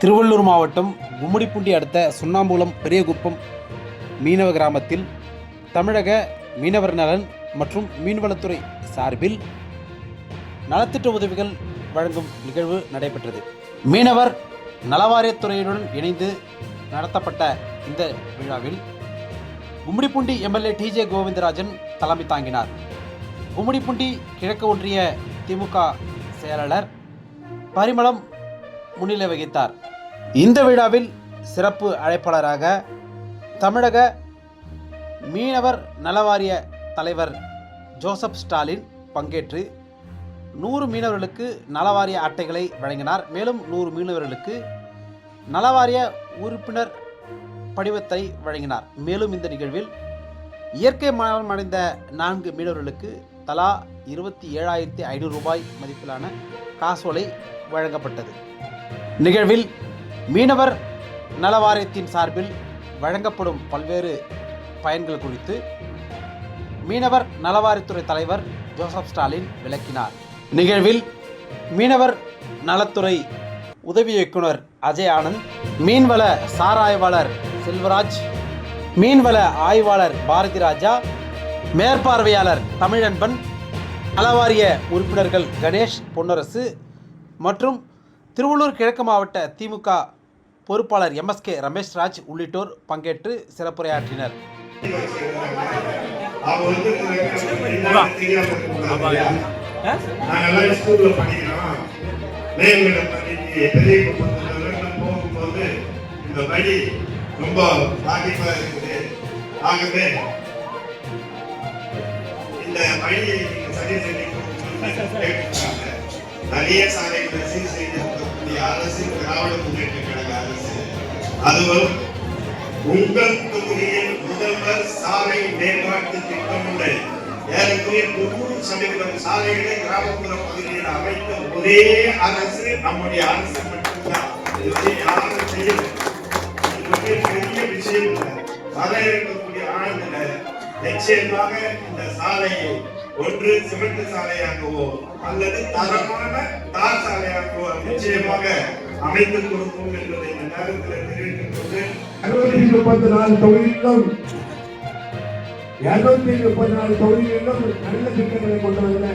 திருவள்ளூர் மாவட்டம் கும்மிடிப்பூண்டி அடுத்த சுண்ணாம்புலம் பெரியகுப்பம் மீனவ கிராமத்தில் தமிழக மீனவர் நலன் மற்றும் மீன்வளத்துறை சார்பில் நலத்திட்ட உதவிகள் வழங்கும் நிகழ்வு நடைபெற்றது. மீனவர் நலவாரியத்துறையுடன் இணைந்து நடத்தப்பட்ட இந்த விழாவில் கும்மிடிப்பூண்டி எம்எல்ஏ டிஜே கோவிந்தராஜன் தலைமை தாங்கினார். கும்மிடிப்பூண்டி கிழக்கு ஒன்றிய திமுக செயலாளர் பரிமளம் முன்னிலை வகித்தார். இந்த விழாவில் சிறப்பு அழைப்பாளராக தமிழக மீனவர் நலவாரிய தலைவர் ஜோசப் ஸ்டாலின் பங்கேற்று நூறு மீனவர்களுக்கு நலவாரிய அட்டைகளை வழங்கினார். மேலும் நூறு மீனவர்களுக்கு நலவாரிய உறுப்பினர் படிவத்தை வழங்கினார். மேலும் இந்த நிகழ்வில் இயற்கை மரணம் அடைந்த நான்கு மீனவர்களுக்கு தலா இருபத்தி ஏழாயிரத்தி ஐநூறு ரூபாய் மதிப்பிலான காசோலை வழங்கப்பட்டது. நிகழ்வில் மீனவர் நலவாரியத்தின் சார்பில் வழங்கப்படும் பல்வேறு பயன்கள் குறித்து மீனவர் நலவாரியத்துறை தலைவர் ஜோசப் ஸ்டாலின் விளக்கினார். நிகழ்வில் மீனவர் நலத்துறை உதவி இயக்குனர் அஜய் ஆனந்த் மீன்வள சாராய்வாளர் செல்வராஜ் மீன்வள ஆய்வாளர் பாரதி ராஜா மேற்பார்வையாளர் தமிழன்பன் நலவாரிய உறுப்பினர்கள் கணேஷ் பொன்னரசு மற்றும் திருவள்ளூர் கிழக்கு மாவட்ட திமுக பொறுப்பாளர் எம்எஸ்கே ரமேஷ்ராஜ் உள்ளிட்டோர் பங்கேற்று சிறப்புரையாற்றினர். இந்த வழி ரொம்ப பாதிப்பா இருக்குது ஆகவே இந்த வழியை நீங்க சரி செய்ய நிறைய சாலைகளை சீர். செய்து கொடுக்கக்கூடிய அரசு திராவிட முன்னேற்ற கழக அரசு. அதுவும் உங்கள் தொகுதியில் முதல்வர் சாலை மேம்பாட்டு திட்டம் உண்டு. ஏறக்குறைய தொண்ணூறு சதவீதம் சாலைகளை கிராமப்புற பகுதியில் அமைத்த ஒரே அரசு நம்முடைய அரசு மட்டும்தான். யாரும் செய்யல பெரிய விஷயம் இல்லை. வர இருக்கக்கூடிய ஆண்டுல நிச்சயமாக இந்த சாலையை ஒன்று சிமெண்ட் சாலையாகவோ அல்லது தரமான தார் சாலையாகவோ நிச்சயமாக அமைத்து கொடுப்போம் என்பதை இந்த நேரத்தில் தெரிவித்துக் கொண்டு இருநூத்தி முப்பத்தி நாலு தொகுதிகளிலும் இருநூத்தி முப்பத்தி நாலு தொகுதிகளிலும் நல்ல திட்டங்களை கொண்டு வந்த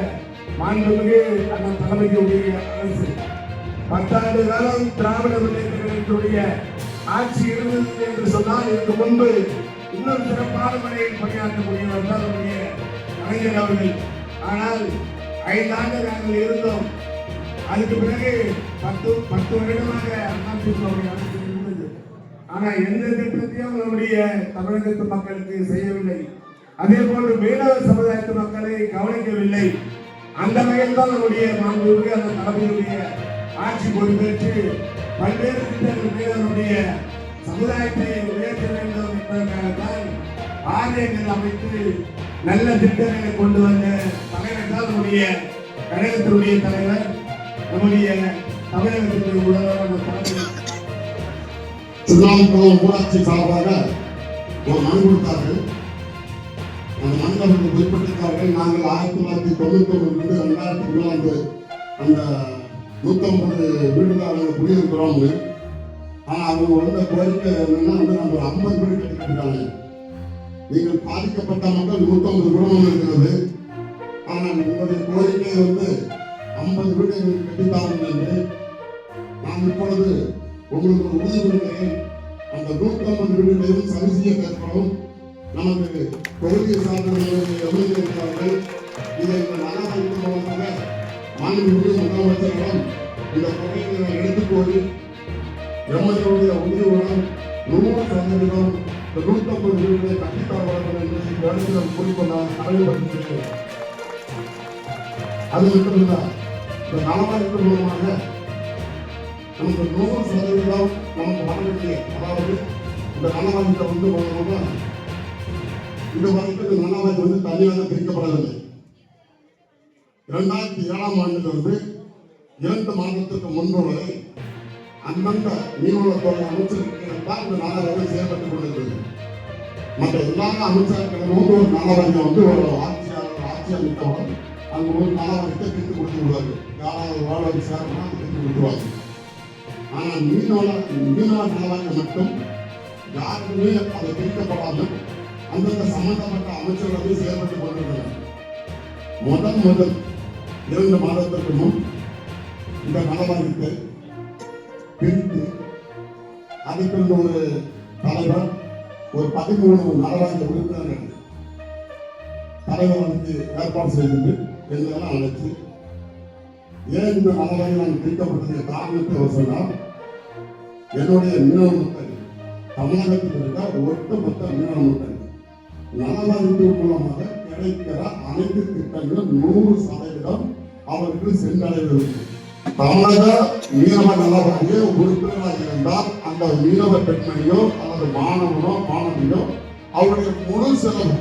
மாண்புமிகு அண்ணன் தலைமையுடைய அரசு. பத்தாண்டு காலம் திராவிட முன்னேற்ற கழகத்துடைய ஆட்சி இருந்தது என்று சொன்னால் இதற்கு முன்பு சிறப்பான முறையில் பணியாற்றக்கூடியவர் தான் நம்முடைய கலைஞர் அவர்கள். ஆனால் ஐந்தாண்டு நாங்கள் இருந்தோம். அதுக்கு பிறகு பத்து பத்து வருடமாக அதிமுகவுடைய அரசு இருந்தது. ஆனால் எந்த திட்டத்தையும் நம்முடைய தமிழகத்து மக்களுக்கு செய்யவில்லை. அதே போன்று மீனவ சமுதாயத்து மக்களை கவனிக்கவில்லை. அந்த வகையில் தான் நம்முடைய மாண்புமிகு அந்த தலைமையுடைய ஆட்சி பொறுப்பேற்று பல்வேறு திட்டங்கள் மீனவருடைய சமுதாயத்தை உயர்த்த வேண்டும் என்பதற்காகத்தான் ஆலயங்கள் அமைத்து நல்ல திட்டங்களை கொண்டு வந்த தலைவர் தான் நம்முடைய கழகத்தினுடைய தலைவர் நம்முடைய தமிழகத்தினுடைய முதல்வர் தலைவர் திருநாமக்குளம் ஊராட்சி சார்பாக ஒரு மனு கொடுத்தார்கள். அந்த மனு அவர்கள் குறிப்பிட்டிருக்கார்கள் நாங்கள் ஆயிரத்தி தொள்ளாயிரத்தி தொண்ணூத்தி ஒன்பது ரெண்டாயிரத்தி இருபது அந்த நூத்தம்பது வீடுகள் நாங்கள் குடியிருக்கிறோம்னு ஆனால் அவங்க வந்த கோரிக்கை என்னன்னா வந்து நம்ம ஒரு ஐம்பது வீடு கட்டிக்கிட்டு இருக்காங்க நீங்கள் பாதிக்கப்பட்ட மக்கள் நூற்றம்பது குடும்பம் இருக்கிறது. ஆனால் உங்களுடைய கோரிக்கை வந்து ஐம்பது வீடு எங்களுக்கு கட்டித்தாங்க என்று நான் இப்பொழுது உங்களுக்கு ஒரு உறுதி கொடுக்கிறேன். அந்த நூற்றம்பது வீடுகளையும் சரி செய்யப்படும் நமக்கு தொகுதியை சார்ந்த இருக்கிறார்கள் இதை இந்த நலவாய்ப்பு மூலமாக மாநில முதலமைச்சரிடம் இந்த தொகையை எடுத்துக்கொண்டு எம்எல்ஏடைய உறுதியுடன் நூறு சதவீதம் நூற்றம்பது வீடுகளை கட்டித்தர வேண்டும் என்று இந்த இடத்தில் கூறிக்கொண்டார் தலைவர்களுக்கு அது மட்டுமில்லை இந்த நலவாய்ப்பு மூலமாக நமக்கு நூறு சதவீதம் நமக்கு வர வேண்டிய அதாவது இந்த நலவாரியத்தை வந்து வாங்கணும்னா இந்த வருஷத்துக்கு நலவாரியம் வந்து தனியாக பிரிக்கப்படவில்லை. இரண்டாயிரத்தி ஏழாம் ஆண்டிலிருந்து இரண்டு மாதத்துக்கு முன்பு வரை அந்தந்த மீனவத்துறை அமைச்சர்களுக்கு தான் இந்த நலவாரியம் செயல்பட்டுக் கொண்டிருக்கிறது மற்ற எல்லா அமைச்சர்களும் ஒரு நலவாரியம் வந்து ஒரு ஆட்சியாளர் ஆட்சி அமைத்தவர்கள் அங்க ஒரு நலவாரியத்தை பிரித்து கொடுத்து விடுவாங்க யாராவது வாழ சேரணும்னா பிரித்து கொடுத்துருவாங்க. ஆனால் மீனவ மீனவ நலவாரியம் மட்டும் யாருக்குமே அதை பிரிக்கப்படாமல் அந்தந்த சம்பந்தப்பட்ட அமைச்சர்களும் செயல்பட்டு கொண்டிருக்கிறார் முதல் முதல் இரண்டு மாதத்திற்கு முன் இந்த நலவாரியத்தை பிரித்து அதுக்குள்ள ஒரு தலைவர் ஒரு பதிமூணு நலவாரிய உறுப்பினர்கள் தலைவர் வந்து ஏற்பாடு செய்து எல்லாம் அழைச்சு ஏன் இந்த நலவாரி நான் பிரிக்கப்பட்டதுக்கு காரணத்தை அவர் சொன்னால் என்னுடைய மீனவ மக்கள் தமிழகத்தில் இருக்க ஒட்டுமொத்த மீனவ மக்கள் நலவாரியத்தின் மூலமாக கிடைக்கிற அனைத்து திட்டங்களும் நூறு சதவீதம் அவருக்கு சென்றடைவதில்லை. தமிழக மீனவ நலவாரிய உறுப்பினராக இருந்தால் அந்த மீனவ பெண்மணியோ அல்லது மாணவனோ மாணவியோ அவருடைய முழு செலவு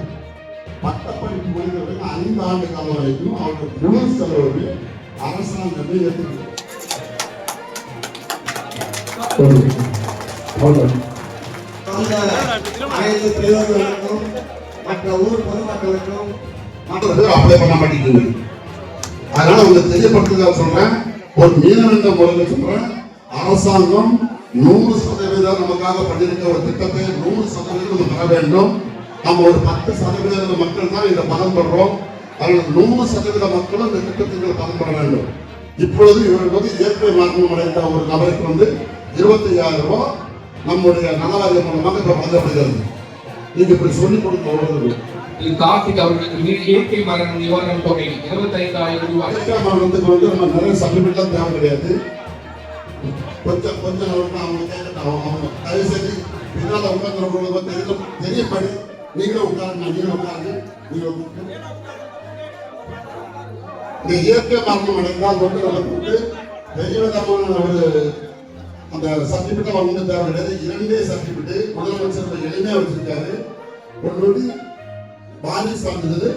பட்டப்படிப்பு முடிந்தவரை ஐந்து ஆண்டு காலம் வரைக்கும் அவருடைய முழு செலவு அரசாங்கத்தை ஏற்றுக்கிறது அனைத்து பெரியவர்களுக்கும் மற்ற ஊர் பொதுமக்களுக்கும் மற்றது அப்ளை பண்ண மாட்டேங்குது அதனால உங்களுக்கு தெரியப்படுத்துதா சொல்றேன். ஒரு மீனவன்ற முறையில் சொல்றேன் அரசாங்கம் நூறு சதவீதம் நமக்காக பண்ணிருக்க ஒரு திட்டத்தை நூறு சதவீதம் நம்ம பெற வேண்டும். நம்ம ஒரு பத்து சதவீத மக்கள் தான் இதை பலன் பெறுறோம் அதனால் நூறு சதவீத மக்களும் இந்த திட்டத்தில் பலன் பெற வேண்டும். இப்பொழுது இவர்கள் வந்து இயற்கை மாற்றம் அடைந்த ஒரு நபருக்கு வந்து இருபத்தி ஐயாயிரம் ரூபாய் நம்முடைய நலவாரியம் மூலமாக இப்போ வழங்கப்படுகிறது. நீங்க இப்படி சொல்லிக் கொடுக்க வருவது திரு கார்த்திக் அவர்களுக்கு வீ- இயற்கை மரண நிவாரண தொகை இருபத்தைந்தாயிரம் ரூபாய். அரசியல் மரணத்துக்கு வந்து நம்ம நிறைய சப்ளிமெண்ட்லாம் தேவை கிடையாது. கொஞ்சம் கொஞ்சம் நேரம் அவங்க கேட்கட்டும் அவங்க அவங்க தயவு செஞ்சு பின்னால் உட்காந்துறவங்களுக்கு தெரிய தெரியப்படி. நீங்களும் உட்காருங்க நீங்களும் உட்காருங்க நீங்களும் இந்த இயற்கை மரணம் அடைந்தால் வந்து நமக்கு பெரிய விதமான ஒரு அந்த சர்டிபிகேட் அவங்க வந்து தேவை கிடையாது. இரண்டே சர்டிபிகேட் முதலமைச்சர் எளிமையா வச்சிருக்காரு. ஒன்று வந்து பாலி சார்ந்தது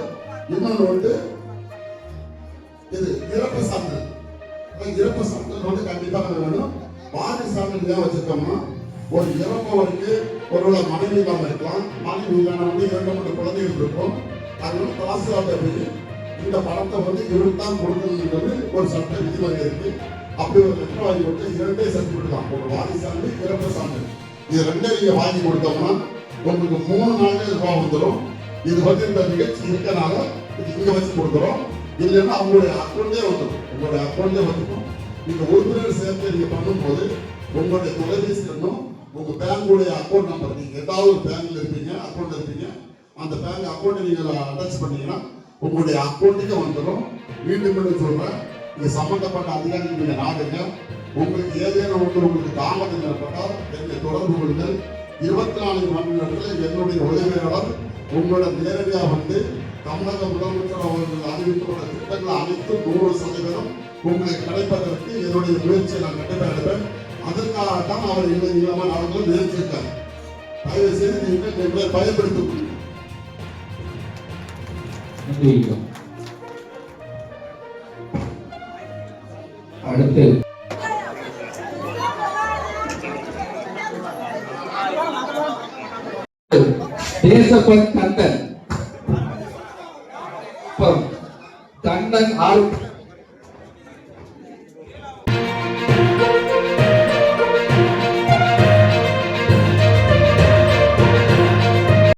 இன்னொன்று வந்து இது இறப்பு சார்ந்தது. இறப்பு சான்றிதழ் வந்து கண்டிப்பாக வேணும். பாலி சார்ந்தது ஏன் வச்சிருக்கோம்னா ஒரு இறப்பவருக்கு ஒருவேளை மனைவி இல்லாமல் இருக்கலாம். மனைவி இல்லாமல் வந்து இரண்டு மூன்று குழந்தைகள் இருக்கும். அதனால தாசில்தார்ட்ட போய் இந்த பணத்தை வந்து இவருக்கு தான் கொடுக்கணுன்றது ஒரு சட்ட விதிமுறை இருக்கு. அப்படி ஒரு லெட்டர் வாங்கி கொடுத்து இரண்டே சர்டிபிகேட் தான் ஒரு வாதி சான்று இறப்பு சான்று இது ரெண்டே நீங்க வாங்கி கொடுத்தோம்னா உங்களுக்கு மூணு நாள்ல ரூபாய் வந்துடும் இது வந்து இந்த நிகழ்ச்சி இருக்கனால இங்க வச்சு கொடுக்குறோம். இல்லைன்னா அவங்களுடைய அக்கௌண்ட்லேயே வந்துடும். உங்களுடைய அக்கௌண்ட்லேயே வந்துடும். நீங்க உறுப்பினர் சேர்த்து நீங்க பண்ணும்போது உங்களுடைய தொலைபேசி எண்ணும் உங்க பேங்குடைய அக்கௌண்ட் நம்பர் நீங்க ஏதாவது ஒரு பேங்க்ல இருப்பீங்க அக்கௌண்ட் இருப்பீங்க அந்த பேங்க் அக்கௌண்ட்டை நீங்க அட்டாச் பண்ணீங்கன்னா உங்களுடைய அக்கௌண்ட்டுக்கு வந்துடும். மீண்டும் மீண்டும் சொல்றேன். நீங்க சம்பந்தப்பட்ட அதிகாரிகள் நீங்க நாடுங்க. உங்களுக்கு ஏதேனும் ஒன்று உங்களுக்கு தாமதம் ஏற்பட்டால் என்னை தொடர்பு கொள்ளுங்கள். இருபத்தி நாலு மணி நேரத்தில் என்னுடைய உதவியாளர் உங்களோட நேரடியாக வந்து தமிழக முதலமைச்சர் அவர்கள் அறிவித்துள்ள திட்டங்கள் அனைத்தும் நூறு சதவீதம் உங்களுக்கு கிடைப்பதற்கு என்னுடைய முயற்சியை நான் கண்டிப்பாக எடுப்பேன் அதற்காக தான் அவர் இல்லை இல்லாமல் அவர்களும் முயற்சிருக்கார் தயவு செய்து நீங்கள் எங்களை பயன்படுத்திக் கொள்ளுங்கள். அடுத்து தேசப்பன்